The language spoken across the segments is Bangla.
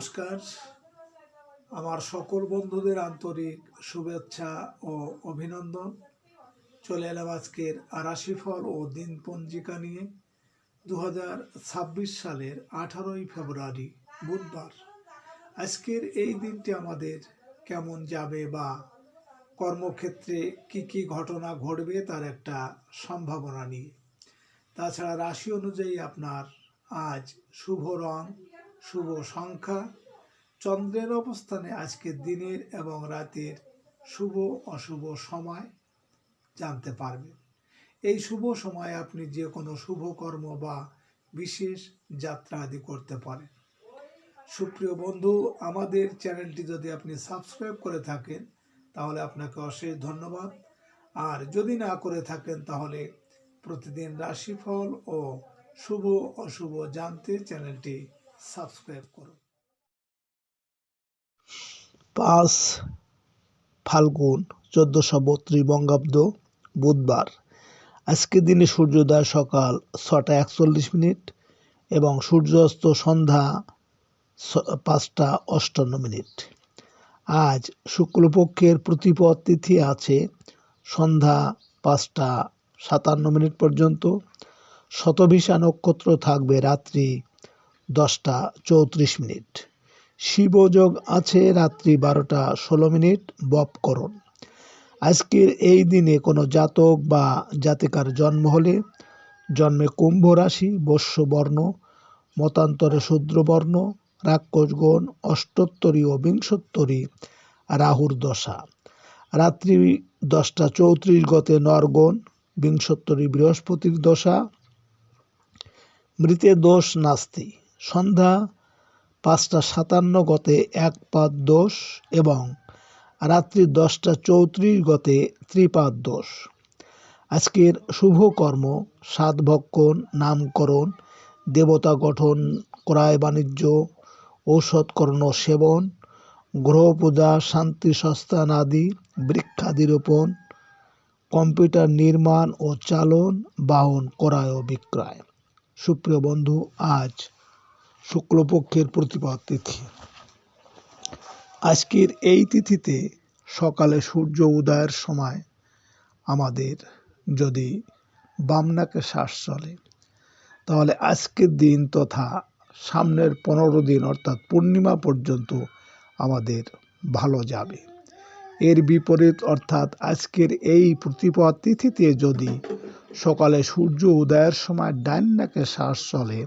নমস্কার। আমার সকল বন্ধুদের আন্তরিক শুভেচ্ছা ও অভিনন্দন। চলে এলাম আজকের রাশিফল ও দিন পঞ্জিকা নিয়ে। দু হাজার ছাব্বিশ সালের আঠারোই ফেব্রুয়ারি, বুধবার। আজকের এই দিনটি আমাদের কেমন যাবে বা কর্মক্ষেত্রে কি কি ঘটনা ঘটবে তার একটা সম্ভাবনা নিয়ে। তাছাড়া রাশি অনুযায়ী আপনার আজ শুভ রং শুভ সংখ্যা। চন্দ্রের অবস্থানে আজকের দিনের এবং রাতের শুভ, অশুভ সময় জানতে পারবেন। এই শুভ সময়ে আপনি যে কোনো শুভ কর্ম বা বিশেষ যাত্রা আদি করতে পারেন। সুপ্রিয় বন্ধু, আমাদের চ্যানেলটি যদি আপনি সাবস্ক্রাইব করে থাকেন, তাহলে আপনাকে অশেষ ধন্যবাদ। আর যদি না করে থাকেন, তাহলে প্রতিদিন রাশিফল ও শুভ, অশুভ জানতে চ্যানেলটি সাবস্ক্রাইব করুন পাঁচ ফাল্গুন চোদ্দোশো বত্রিশ বঙ্গাব্দ বুধবার। আজকের দিনে সূর্যোদয় সকাল ছটা একচল্লিশ মিনিট এবং সূর্যাস্ত সন্ধ্যা পাঁচটা অষ্টান্ন মিনিট। আজ শুক্লপক্ষের প্রতিপদ তিথি আছে সন্ধ্যা পাঁচটা সাতান্ন মিনিট পর্যন্ত। শতভিসা নক্ষত্র থাকবে রাত্রি দশটা চৌত্রিশ মিনিট। শিবযোগ আছে রাত্রি বারোটা ষোলো মিনিট, বপ বপকরণ আজকের এই দিনে কোনো জাতক বা জাতিকার জন্ম হলে জন্মে কুম্ভ রাশি বর্ণ মতান্তরে শূদ্রবর্ণ, রাক্ষসগণ, অষ্টোত্তরী ও বিংশোত্তরী, রাহুর দশা। রাত্রি দশটা চৌত্রিশ গতে নরগণ, বিংশোত্তরী বৃহস্পতির দশা। মৃতের দোষ নাস্তি। সন্ধ্যা পাঁচটা সাতান্ন গতে এক পাদ দোষ এবং রাত্রি দশটা চৌত্রিশ গতে ত্রিপাদ দোষ আজকের শুভ কর্ম সাতভক্ষণ নামকরণ, দেবতা গঠন, ক্রয় বাণিজ্য ঔষধকর্ণ সেবন, গ্রহ পূজা, শান্তি সস্থান আদি বৃক্ষাদি রোপণ কম্পিউটার নির্মাণ ও চালন, বাহন, ক্রয় ও বিক্রয়। সুপ্রিয় বন্ধু, আজ শুক্লপক্ষের প্রতিপদ তিথি। আজকের এই তিথিতে সকালে সূর্য উদয়ের সময় আমাদের যদি বামনাকে শ্বাস চলে, তাহলে আজকের দিন তথা সামনের পনেরো দিন অর্থাৎ পূর্ণিমা পর্যন্ত আমাদের ভালো যাবে। এর বিপরীত অর্থাৎ আজকের এই প্রতিপদ তিথিতে যদি সকালে সূর্য উদয়ের সময় ডাইন নাকে শ্বাস চলে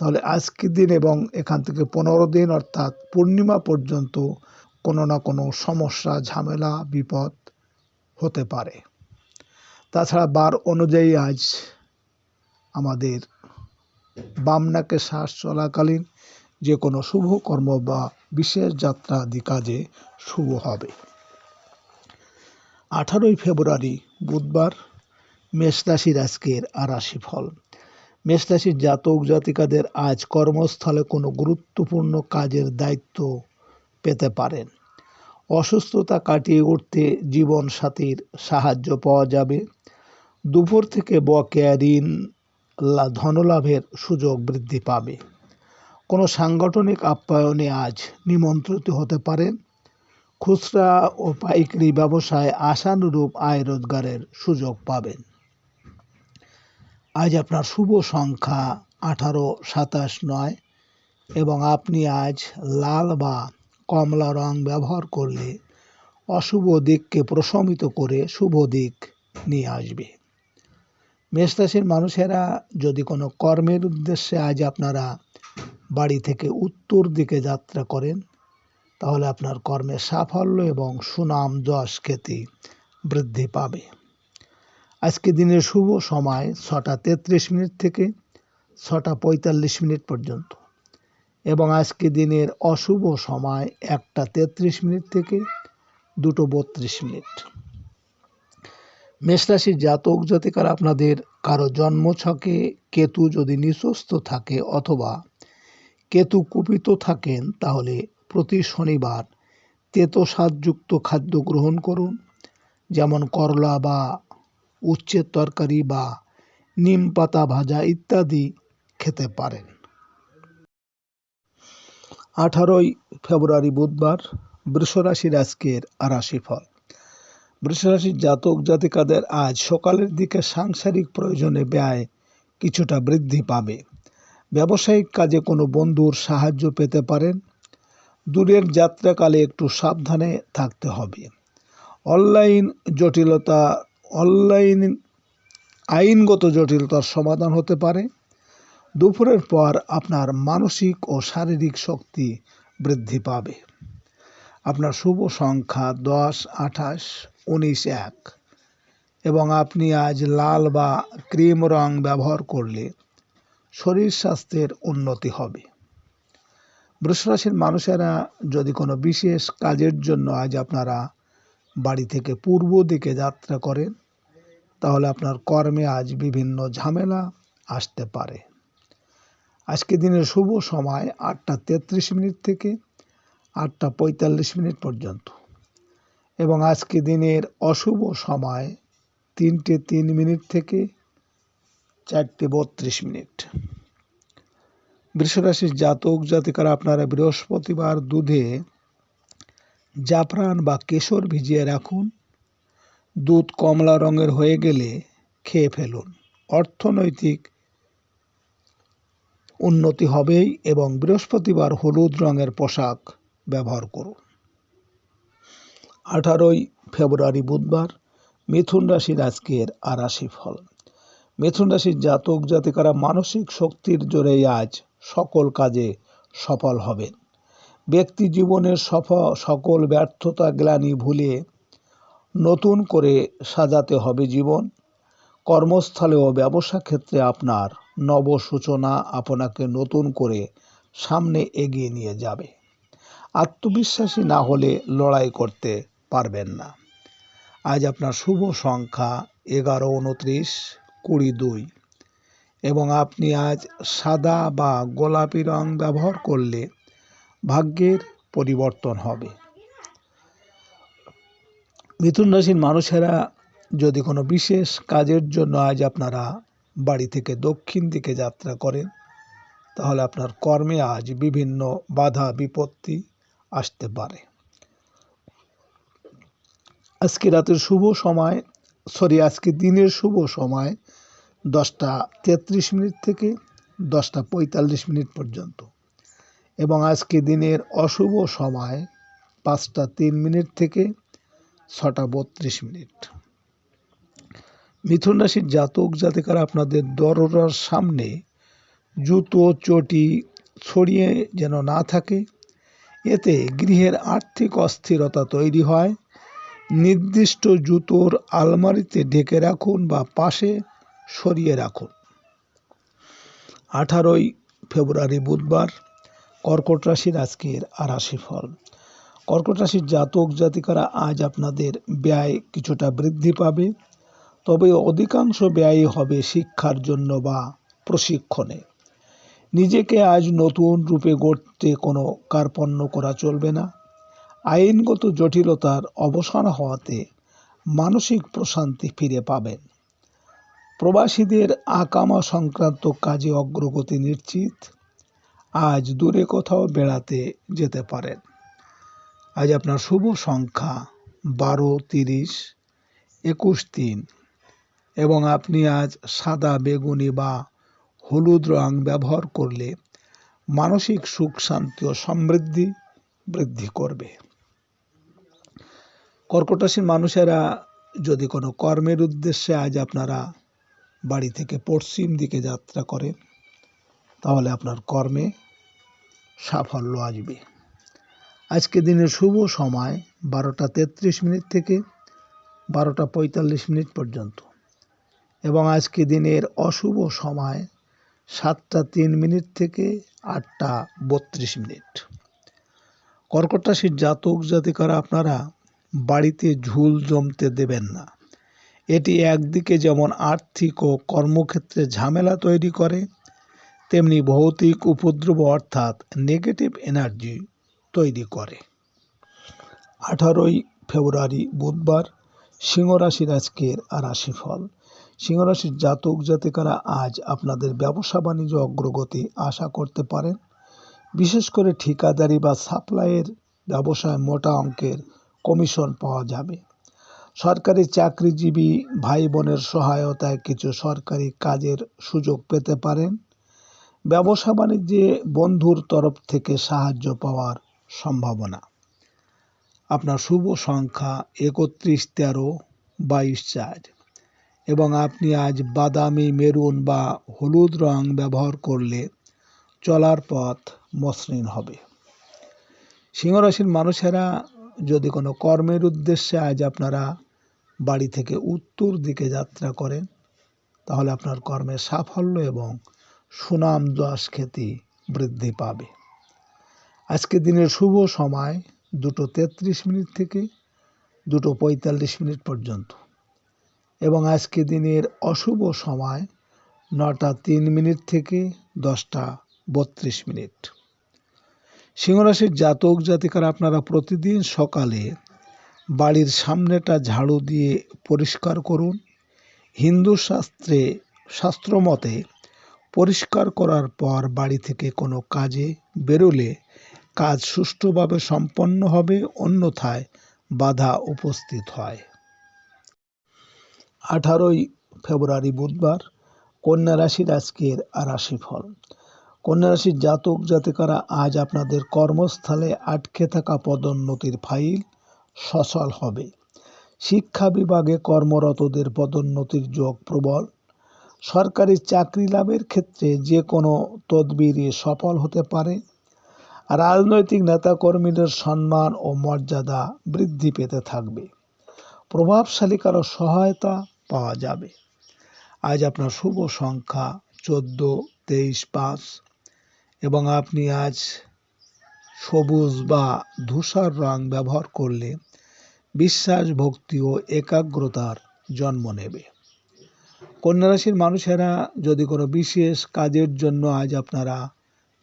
তাহলে আজকের দিন এবং এখান থেকে পনেরো দিন, অর্থাৎ পূর্ণিমা পর্যন্ত কোনো না কোনো সমস্যা, ঝামেলা, বিপদ হতে পারে। তাছাড়া বার অনুযায়ী আজ আমাদের বামনাকে শ্বাস চলাকালীন যে কোনো শুভ কর্ম বা বিশেষ যাত্রা আদি কাজে শুভ হবে। আঠারোই ফেব্রুয়ারি বুধবার, মেষ রাশির আজকের আরাশি ফল। মেষ রাশির জাতক জাতিকাদের আজ কর্মস্থলে কোনো গুরুত্বপূর্ণ কাজের দায়িত্ব পেতে পারেন। অসুস্থতা কাটিয়ে উঠতে জীবন সাথীর সাহায্য পাওয়া যাবে। দুপুর থেকে বকেয়া ঋণ ধনলাভের সুযোগ বৃদ্ধি পাবে। কোনো সাংগঠনিক আপ্যায়নে আজ নিমন্ত্রিত হতে পারেন। খুচরা ও পাইকারি ব্যবসায় আশানুরূপ আয় রোজগারের সুযোগ পাবেন। আজ আপনার শুভ সংখ্যা আঠারো, সাতাশ, নয় এবং আপনি আজ লাল বা কমলা রং ব্যবহার করলে অশুভ দিককে প্রশমিত করে শুভ দিক নিয়ে আসবে। মেষরাশির মানুষেরা যদি কোনো কর্মের উদ্দেশ্যে আজ আপনারা বাড়ি থেকে উত্তর দিকে যাত্রা করেন, তাহলে আপনার কর্মের সাফল্য এবং সুনাম যশ খ্যাতি বৃদ্ধি পাবে। আজকে দিনের শুভ সময় ছটা তেত্রিশ মিনিট থেকে ছটা পঁয়তাল্লিশ মিনিট পর্যন্ত। এবং আজকে দিনের অশুভ সময় একটা তেত্রিশ মিনিট থেকে দুটো বত্রিশ মিনিট। মেষরাশির জাতক জাতিকার আপনাদের কারও জন্মছকে কেতু যদি নিঃস্বস্ত থাকে অথবা কেতু কুপিত থাকেন, তাহলে প্রতি শনিবার তেতো স্বাদযুক্ত খাদ্য গ্রহণ করুন। যেমন করলা বা উচ্ছের তরকারি বা নিম পাতা ভাজা ইত্যাদি খেতে পারেন। আঠারোই ফেব্রুয়ারি বুধবার বৃষরাশির আজকের আরাশি ফল বৃষরাশির জাতক জাতিকাদের আজ সকালের দিকে সাংসারিক প্রয়োজনে ব্যয় কিছুটা বৃদ্ধি পাবে। ব্যবসায়িক কাজে কোনো বন্ধুর সাহায্য পেতে পারেন। দূরের যাত্রাকালে একটু সাবধানে থাকতে হবে। অনলাইন জটিলতা অনলাইন আইনগত জটিলতার সমাধান হতে পারে। দুপুরের পর আপনার মানসিক ও শারীরিক শক্তি বৃদ্ধি পাবে। আপনার শুভ সংখ্যা দশ, আঠাশ, উনিশ, এক। এবং আপনি আজ লাল বা ক্রিম রং ব্যবহার করলে শরীর স্বাস্থ্যের উন্নতি হবে। বৃষরাশির মানুষেরা যদি কোনো বিশেষ কাজের জন্য আজ আপনারা বাড়ি থেকে পূর্ব দিকে যাত্রা করেন তাহলে আপনার কর্মে আজ বিভিন্ন ঝামেলা আসতে পারে। আজকে দিনের শুভ সময় আটটা তেত্রিশ মিনিট থেকে আটটা পঁয়তাল্লিশ মিনিট পর্যন্ত। এবং আজকে দিনের অশুভ সময় তিনটে তিন মিনিট থেকে চারটে বত্রিশ মিনিট। বৃষরাশির জাতক জাতিকারা আপনারা বৃহস্পতিবার দুধে জাফরান বা কেশর ভিজিয়ে রাখুন। দুধ কমলা রঙের হয়ে গেলে খেয়ে ফেলুন। অর্থনৈতিক উন্নতি হবেই এবং বৃহস্পতিবার হলুদ রঙের পোশাক ব্যবহার করুন। আঠারোই ফেব্রুয়ারি বুধবার মিথুন রাশির আজকের আরাশি ফল। মিথুন রাশির জাতক জাতিকারা মানসিক শক্তির জোরেই আজ সকল কাজে সফল হবেন। ব্যক্তি জীবনের সফল সকল ব্যর্থতা, গ্লানি ভুলে নতুন করে সাজাতে হবে জীবন। কর্মস্থলে ও ব্যবসা ক্ষেত্রে আপনার নব সূচনা আপনাকে নতুন করে সামনে এগিয়ে নিয়ে যাবে। আত্মবিশ্বাসী না হলে লড়াই করতে পারবেন না। আজ আপনার শুভ সংখ্যা এগারো, উনত্রিশ, কুড়ি, দুই। এবং আপনি আজ সাদা বা গোলাপি রং ব্যবহার করলে ভাগ্যের পরিবর্তন হবে। মিথুন রাশির মানুষেরা যদি কোনো বিশেষ কাজের জন্য আজ আপনারা বাড়ি থেকে দক্ষিণ দিকে যাত্রা করেন, তাহলে আপনার কর্মে আজ বিভিন্ন বাধা, বিপত্তি আসতে পারে। আজকে রাতের শুভ সময়, সরি, আজকে দিনের শুভ সময় দশটা তেত্রিশ মিনিট থেকে দশটা পঁয়তাল্লিশ মিনিট পর্যন্ত। এবং আজকে দিনের অশুভ সময় পাঁচটা তিন মিনিট থেকে ছটা বত্রিশ মিনিট। মিথুন রাশির জাতক জাতিকারা আপনাদের দরজার সামনে জুতো, চটি ছড়িয়ে যেন না থাকে। এতে গৃহের আর্থিক অস্থিরতা তৈরি হয়। নির্দিষ্ট জুতোর আলমারিতে ঢেকে রাখুন বা পাশে সরিয়ে রাখুন। আঠারোই ফেব্রুয়ারি বুধবার কর্কট রাশির আজকের আরাশি ফল কর্কট রাশির জাতক জাতিকারা আজ আপনাদের ব্যয় কিছুটা বৃদ্ধি পাবে, তবে অধিকাংশ ব্যয় হবে শিক্ষার জন্য বা প্রশিক্ষণে। নিজেকে আজ নতুন রূপে গড়তে কোনো কার্পণ্য করা চলবে না। আইনগত জটিলতার অবসান হওয়াতে মানসিক প্রশান্তি ফিরে পাবেন। প্রবাসীদের আকামা সংক্রান্ত কাজে অগ্রগতি নিশ্চিত। আজ দূরে কোথাও বেড়াতে যেতে পারেন। আজ আপনার শুভ সংখ্যা বারো, তিরিশ, একুশ, তিন। এবং আপনি আজ সাদা বেগুনি বা হলুদ রং ব্যবহার করলে মানসিক সুখ, শান্তি ও সমৃদ্ধি বৃদ্ধি করবে। কর্কট মানুষেরা যদি কোনো কর্মের উদ্দেশ্যে আজ আপনারা বাড়ি থেকে পশ্চিম দিকে যাত্রা করেন, তাহলে আপনার কর্মে সাফল্য আসবে। আজকে দিনের শুভ সময় বারোটা তেত্রিশ মিনিট থেকে বারোটা পঁয়তাল্লিশ মিনিট পর্যন্ত। এবং আজকে দিনের অশুভ সময় সাতটা তিন মিনিট থেকে আটটা বত্রিশ মিনিট। কর্কট রাশির জাতক জাতিকারা আপনারা বাড়িতে ঝুল জমতে দেবেন না। এটি একদিকে যেমন আর্থিক ও কর্মক্ষেত্রে ঝামেলা তৈরি করে, তেমনি ভৌতিক উপদ্রব অর্থাৎ নেগেটিভ এনার্জি তৈরি করে। আঠারোই ফেব্রুয়ারি বুধবার সিংহরাশির আজকের রাশিফল। সিংহরাশির জাতক জাতিকারা আজ আপনাদের ব্যবসা বাণিজ্য অগ্রগতি আশা করতে পারেন। বিশেষ করে ঠিকাদারি বা সাপ্লাইয়ের ব্যবসায় মোটা অঙ্কের কমিশন পাওয়া যাবে। সরকারি চাকরিজীবী ভাই বোনের সহায়তায় কিছু সরকারি কাজের সুযোগ পেতে পারেন। ব্যবসা বাণিজ্যে বন্ধুর তরফ থেকে সাহায্য পাওয়ার সম্ভাবনা। আপনার শুভ সংখ্যা একত্রিশ, তেরো, বাইশ, চার। এবং আপনি আজ বাদামি, মেরুন বা হলুদ রং ব্যবহার করলে চলার পথ মসৃণ হবে। সিংহরাশির মানুষেরা যদি কোনো কর্মের উদ্দেশ্যে আজ আপনারা বাড়ি থেকে উত্তর দিকে যাত্রা করেন, তাহলে আপনার কর্মের সাফল্য এবং সুনাম যশ খ্যাতি বৃদ্ধি পাবে। আজকে দিনের শুভ সময় দুটো তেত্রিশ মিনিট থেকে দুটো পঁয়তাল্লিশ মিনিট পর্যন্ত। এবং আজকে দিনের অশুভ সময় নটা তিন মিনিট থেকে দশটা বত্রিশ মিনিট। সিংহরাশির জাতক জাতিকারা আপনারা প্রতিদিন সকালে বাড়ির সামনেটা ঝাড়ু দিয়ে পরিষ্কার করুন। হিন্দু শাস্ত্রে শাস্ত্রমতে পরিষ্কার করার পর বাড়ি থেকে কোনো কাজে বেরোলে কাজ সুষ্ঠুভাবে সম্পন্ন হবে, অন্যথায় বাধা উপস্থিত হয়। আঠারোই ফেব্রুয়ারি বুধবার কন্যা রাশির আজকের রাশিফল। কন্যা রাশির জাতক জাতিকারা আজ আপনাদের কর্মস্থলে আটকে থাকা পদোন্নতির ফাইল সচল হবে। শিক্ষা বিভাগে কর্মরতদের পদোন্নতির যোগ প্রবল। সরকারি চাকরি লাভের ক্ষেত্রে যে কোনো তদবিরে সফল হতে পারে। রাজনৈতিক নেতাকর্মীদের সম্মান ও মর্যাদা বৃদ্ধি পেতে থাকবে। প্রভাবশালী কারও সহায়তা পাওয়া যাবে। আজ আপনার শুভ সংখ্যা চোদ্দ, তেইশ, পাঁচ এবং আপনি আজ সবুজ বা ধূসর রং ব্যবহার করলে বিশ্বাস, ভক্তি ও একাগ্রতার জন্ম নেবে। কন্যা রাশির মানুষেরা যদি কোনো বিশেষ কাজের জন্য আজ আপনারা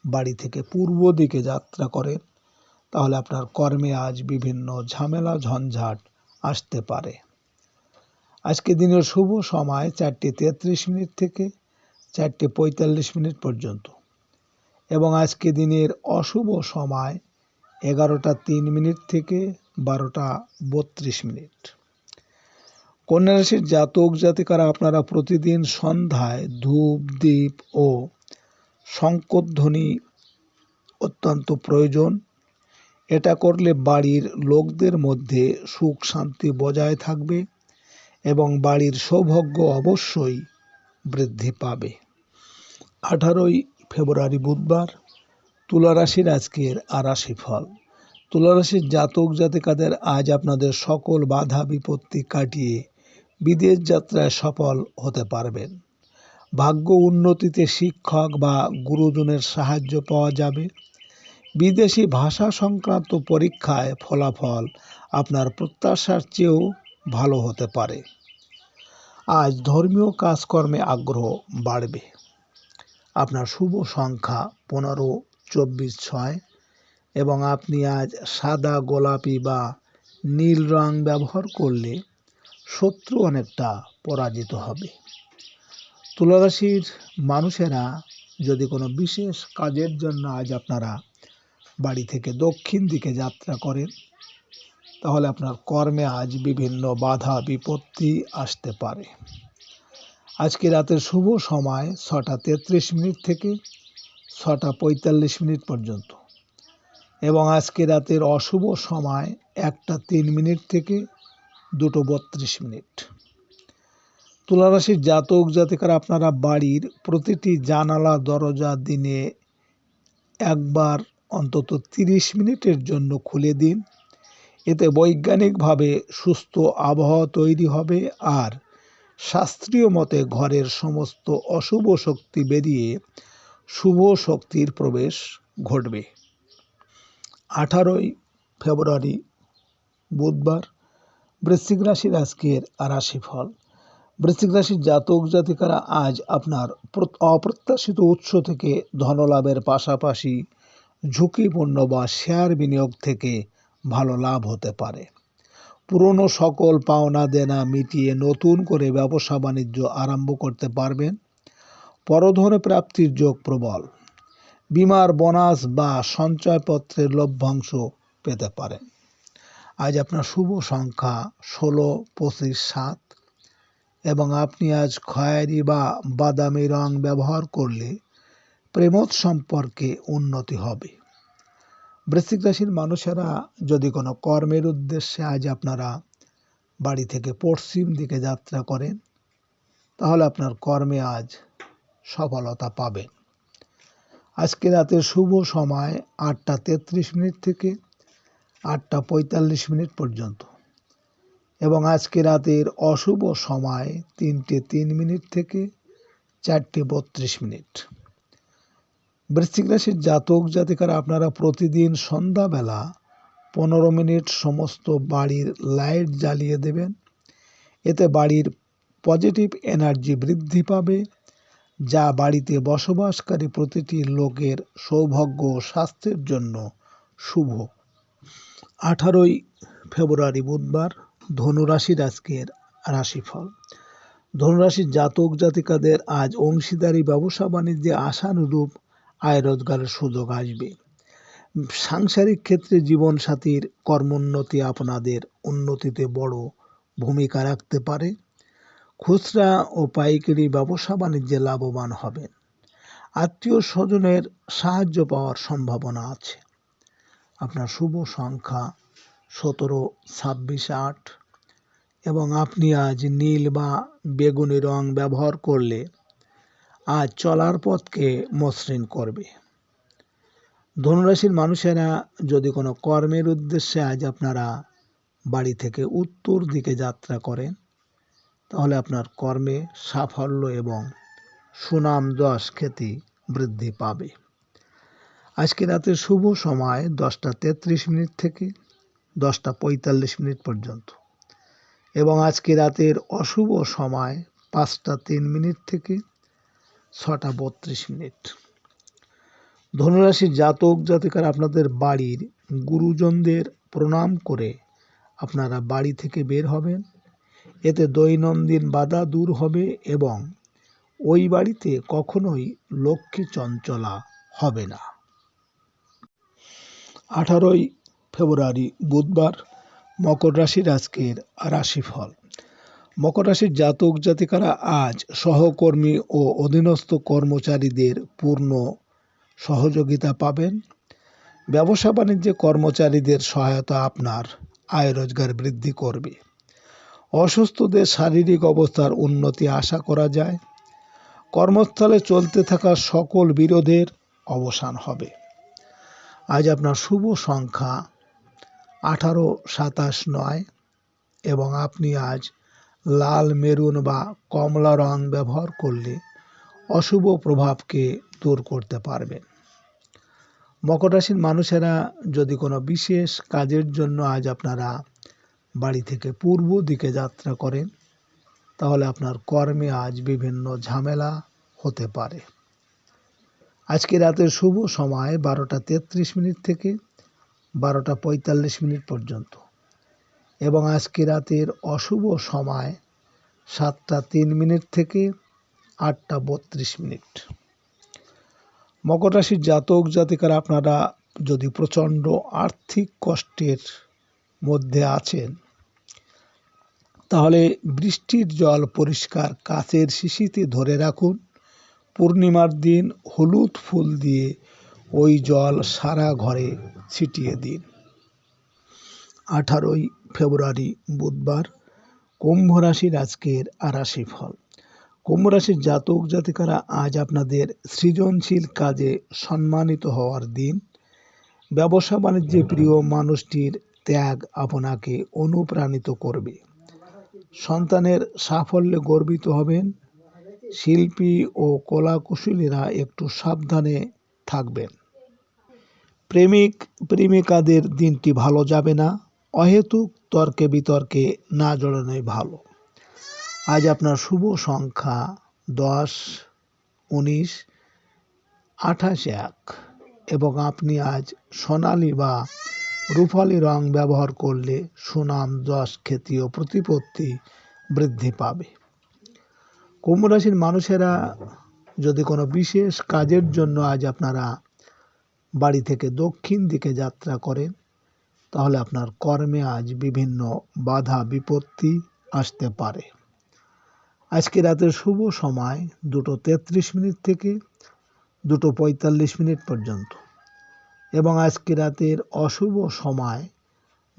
বাড়ি থেকে পূর্ব দিকে যাত্রা করেন তাহলে আপনার কর্মে আজ বিভিন্ন ঝামেলা, ঝঞ্ঝাট আসতে পারে। আজকে দিনের শুভ সময় চারটে তেত্রিশ মিনিট থেকে চারটে পঁয়তাল্লিশ মিনিট পর্যন্ত। এবং আজকে দিনের অশুভ সময় এগারোটা তিন মিনিট থেকে বারোটা বত্রিশ মিনিট। কন্যা রাশির জাতক জাতিকারা আপনারা প্রতিদিন সন্ধ্যায় ধূপ দ্বীপ ও শঙ্করধ্বনি অত্যন্ত প্রয়োজন। এটা করলে বাড়ির লোকদের মধ্যে সুখ শান্তি বজায় থাকবে এবং বাড়ির সৌভাগ্য অবশ্যই বৃদ্ধি পাবে। আঠারোই ফেব্রুয়ারি বুধবার তুলা রাশির আজকের আরাশি ফল তুলা রাশির জাতক জাতিকাদের আজ আপনাদের সকল বাধা বিপত্তি কাটিয়ে বিদেশ যাত্রায় সফল হতে পারবেন। ভাগ্য উন্নতিতে শিক্ষক বা গুরুজনের সাহায্য পাওয়া যাবে। বিদেশি ভাষা সংক্রান্ত পরীক্ষায় ফলাফল আপনার প্রত্যাশার চেয়েও ভালো হতে পারে। আজ ধর্মীয় কাজকর্মে আগ্রহ বাড়বে। আপনার শুভ সংখ্যা পনেরো, চব্বিশ, ছয় এবং আপনি আজ সাদা, গোলাপি বা নীল রং ব্যবহার করলে শত্রু অনেকটা পরাজিত হবে। তুলারাশির মানুষেরা যদি কোনো বিশেষ কাজের জন্য আজ আপনারা বাড়ি থেকে দক্ষিণ দিকে যাত্রা করেন, তাহলে আপনার কর্মে আজ বিভিন্ন বাধা, বিপত্তি আসতে পারে। আজকে রাতের শুভ সময় ছটা তেত্রিশ মিনিট থেকে ছটা পঁয়তাল্লিশ মিনিট পর্যন্ত এবং আজকে রাতের অশুভ সময় একটা তিন মিনিট থেকে দুটো বত্রিশ মিনিট। তুলারাশির জাতক জাতিকারা আপনারা বাড়ির প্রতিটি জানালা, দরজা দিনে একবার অন্তত তিরিশ মিনিটের জন্য খুলে দিন। এতে বৈজ্ঞানিকভাবে সুস্থ আবহাওয়া তৈরি হবে আর শাস্ত্রীয় মতে ঘরের সমস্ত অশুভ শক্তি বেরিয়ে শুভ শক্তির প্রবেশ ঘটবে। আঠারোই ফেব্রুয়ারি বুধবার বৃশ্চিক রাশির আজকের রাশি ফল বৃশ্চিক রাশির জাতক জাতিকারা আজ আপনার প্র- অপ্রত্যাশিত উৎস থেকে ধনলাভের পাশাপাশি ঝুঁকিপূর্ণ বা শেয়ার বিনিয়োগ থেকে ভালো লাভ হতে পারে। পুরনো সকল পাওনা দেনা মিটিয়ে নতুন করে ব্যবসা বাণিজ্য আরম্ভ করতে পারবেন। পরধনে প্রাপ্তির যোগ প্রবল। বিমার বোনাস বা সঞ্চয়পত্রের লভ্যাংশ পেতে পারেন। আজ আপনার শুভ সংখ্যা ষোলো, পঁচিশ, সাত। এবং আপনি আজ খয়েরি বা বাদামি রং ব্যবহার করলে প্রেমত সম্পর্কে উন্নতি হবে। বৃশ্চিক রাশির মানুষেরা যদি কোনো কর্মের উদ্দেশ্যে আজ আপনারা বাড়ি থেকে পশ্চিম দিকে যাত্রা করেন, তাহলে আপনার কর্মে আজ সফলতা পাবেন। আজকে রাতের শুভ সময় আটটা তেত্রিশ মিনিট থেকে আটটা পঁয়তাল্লিশ মিনিট পর্যন্ত। এবং আজকে রাতের অশুভ সময় তিনটে তিন মিনিট থেকে চারটে বত্রিশ মিনিট। বৃশ্চিক রাশির জাতক জাতিকারা, আপনারা প্রতিদিন সন্ধ্যাবেলা পনেরো মিনিট সমস্ত বাড়ির লাইট জ্বালিয়ে দেবেন। এতে বাড়ির পজিটিভ এনার্জি বৃদ্ধি পাবে। যা বাড়িতে বসবাসকারী প্রতিটি লোকের সৌভাগ্য ও স্বাস্থ্যের জন্য শুভ। আঠারোই ফেব্রুয়ারি বুধবার। ধনুরাশির আজকের রাশিফল। ধনুরাশির জাতক জাতিকাদের আজ অংশীদারি ব্যবসা বাণিজ্যে আশানুরূপ আয় রোজগারের সুযোগ আসবে। সাংসারিক ক্ষেত্রে জীবনসাথীর কর্মোন্নতি আপনাদের উন্নতিতে বড় ভূমিকা রাখতে পারে। খুচরা ও পাইকারি ব্যবসা বাণিজ্যে লাভবান হবেন। আত্মীয় স্বজনের সাহায্য পাওয়ার সম্ভাবনা আছে। আপনার শুভ সংখ্যা সতেরো, ছাব্বিশ আট। এবং আপনি আজ নীল বা বেগুনি রং ব্যবহার করলে আজ চলার পথকে মসৃণ করবে। ধনুরাশির মানুষেরা যদি কোনো কর্মের উদ্দেশ্যে আজ আপনারা বাড়ি থেকে উত্তর দিকে যাত্রা করেন, তাহলে আপনার কর্মে সাফল্য এবং সুনাম যশ খ্যাতি বৃদ্ধি পাবে। আজকে রাতে শুভ সময় দশটা তেত্রিশ মিনিট থেকে দশটা পঁয়তাল্লিশ মিনিট পর্যন্ত। এবং আজকে রাতের অশুভ সময় পাঁচটা তিন মিনিট থেকে ছটা বত্রিশ মিনিট। ধনুরাশির জাতক জাতিকার আপনাদের বাড়ির গুরুজনদের প্রণাম করে আপনারা বাড়ি থেকে বের হবেন। এতে দৈনন্দিন বাধা দূর হবে এবং ওই বাড়িতে কখনোই লক্ষ্মী চঞ্চলা হবে না। আঠারোই ফেব্রুয়ারি, বুধবার মকর রাশির আজকের রাশিফল। মকর রাশির জাতক জাতিকারা আজ সহকর্মী ও অধীনস্থ কর্মচারীদের পূর্ণ সহযোগিতা পাবেন। ব্যবসা বাণিজ্যে কর্মচারীদের সহায়তা আপনার আয় রোজগার বৃদ্ধি করবে। অসুস্থদের শারীরিক অবস্থার উন্নতি আশা করা যায়। কর্মস্থলে চলতে থাকা সকল বিরোধের অবসান হবে। আজ আপনার শুভ সংখ্যা আঠারো সাতাশ নয় এবং আপনি আজ লাল মেরুন বা কমলা রং ব্যবহার করলে অশুভ প্রভাবকে দূর করতে পারবেন। মকর রাশির মানুষেরা যদি কোনো বিশেষ কাজের জন্য আজ আপনারা বাড়ি থেকে পূর্ব দিকে যাত্রা করেন, তাহলে আপনার কর্মে আজ বিভিন্ন ঝামেলা হতে পারে। আজকে রাতের শুভ সময় বারোটা তেত্রিশ মিনিট থেকে বারোটা পঁয়তাল্লিশ মিনিট পর্যন্ত। এবং আজকে রাতের অশুভ সময় সাতটা তিন মিনিট থেকে আটটা বত্রিশ মিনিট। মকর রাশির জাতক জাতিকারা আপনারা যদি প্রচণ্ড আর্থিক কষ্টের মধ্যে আছেন, তাহলে বৃষ্টির জল পরিষ্কার কাচের শিশিতে ধরে রাখুন। পূর্ণিমার দিন হলুদ ফুল দিয়ে ওই জল সারা ঘরে ছিটিয়ে দিন। আঠারোই ফেব্রুয়ারি বুধবার কুম্ভ রাশির আজকের আরাশি ফল। কুম্ভ রাশির জাতক জাতিকারা আজ আপনাদের সৃজনশীল কাজে সম্মানিত হওয়ার দিন। ব্যবসা বাণিজ্যে প্রিয় মানুষটির ত্যাগ আপনাকে অনুপ্রাণিত করবে। সন্তানের সাফল্যে গর্বিত হবেন। শিল্পী ও কলাকুশলীরা একটু সাবধানে থাকবেন প্রেমিক, প্রেমিকাদের দিনটি ভালো যাবে না, অহেতুক তর্কে বিতর্কে না জড়ানোই ভালো। আজ আপনার শুভ সংখ্যা দশ, উনিশ, আঠাশ, এক এবং আপনি আজ সোনালি বা রূপালি রং ব্যবহার করলে সুনাম, যশ, খ্যাতি ও প্রতিপত্তি বৃদ্ধি পাবে। কুম্ভ রাশির মানুষেরা যদি কোনো বিশেষ কাজের জন্য আজ আপনারা বাড়ি থেকে দক্ষিণ দিকে যাত্রা করেন, তাহলে আপনার কর্মে আজ বিভিন্ন বাধা বিপত্তি আসতে পারে। আজকে রাতের শুভ সময় দুটো তেত্রিশ মিনিট থেকে দুটো পঁয়তাল্লিশ মিনিট পর্যন্ত। এবং আজকে রাতের অশুভ সময়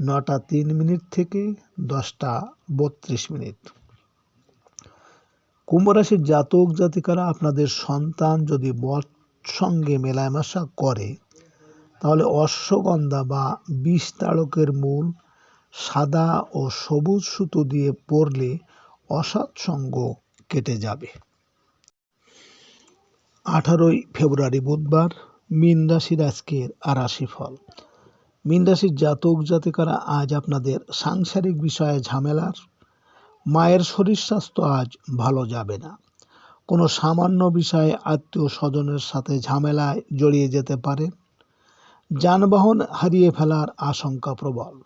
নটা তিন মিনিট থেকে দশটা বত্রিশ মিনিট। কুম্ভ রাশির জাতক জাতিকারা আপনাদের সন্তান যদি বট সঙ্গে মেলামেশা করে, তাহলে অশ্বগন্ধা বা বিষ তাড়কের মূল সাদা ও সবুজ সুতো দিয়ে পরলে অসৎসঙ্গ কেটে যাবে। আঠারোই ফেব্রুয়ারি বুধবার মীন রাশির আজকের আরাশি ফল মীন রাশির জাতক জাতিকারা আজ আপনাদের সাংসারিক বিষয়ে ঝামেলার মায়ের শরীর স্বাস্থ্য আজ ভালো যাবে না। কোনো সামান্য বিষয়ে আত্মীয় স্বজনের সাথে ঝামেলায় জড়িয়ে যেতে পারে। যানবাহন হারিয়ে ফেলার আশঙ্কা প্রবল।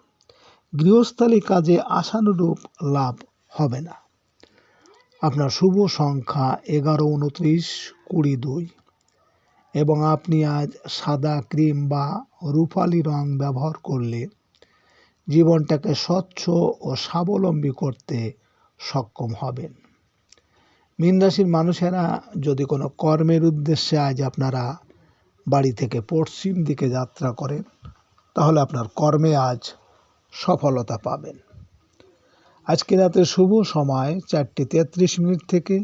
গৃহস্থালী কাজে আশানুরূপ লাভ হবে না। আপনার শুভ সংখ্যা এগারো, উনত্রিশ, কুড়ি, দুই। এবং আপনি আজ সাদা ক্রিম বা রূপালি রং ব্যবহার করলে জীবনটাকে স্বচ্ছ ও স্বাবলম্বী করতে সক্ষম হবেন। মীন রাশির মানুষেরা যদি কোনো কর্মের উদ্দেশ্যে আজ আপনারা বাড়ি থেকে পশ্চিম দিকে যাত্রা করেন, তাহলে আপনার কর্মে আজ সফলতা পাবেন। আজকে রাতের শুভ সময় চারটে তেত্রিশ মিনিট থেকে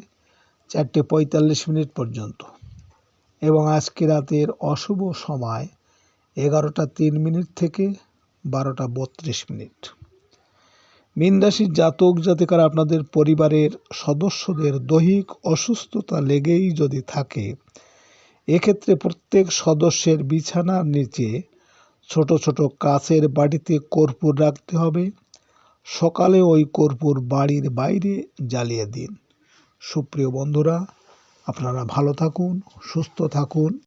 চারটে পঁয়তাল্লিশ মিনিট পর্যন্ত এবং আজকে রাতের অশুভ সময় এগারোটা তিন মিনিট থেকে বারোটা বত্রিশ মিনিট। মীন রাশির জাতক জাতিকারা আপনাদের পরিবারের সদস্যদের দৈহিক অসুস্থতা লেগেই যদি থাকে, এক্ষেত্রে প্রত্যেক সদস্যের বিছানার নিচে ছোট ছোট কাচের বাড়িতে কর্পূর রাখতে হবে। সকালে ওই কর্পূর বাড়ির বাইরে জ্বালিয়ে দিন। সুপ্রিয় বন্ধুরা, আপনারা ভালো থাকুন, সুস্থ থাকুন।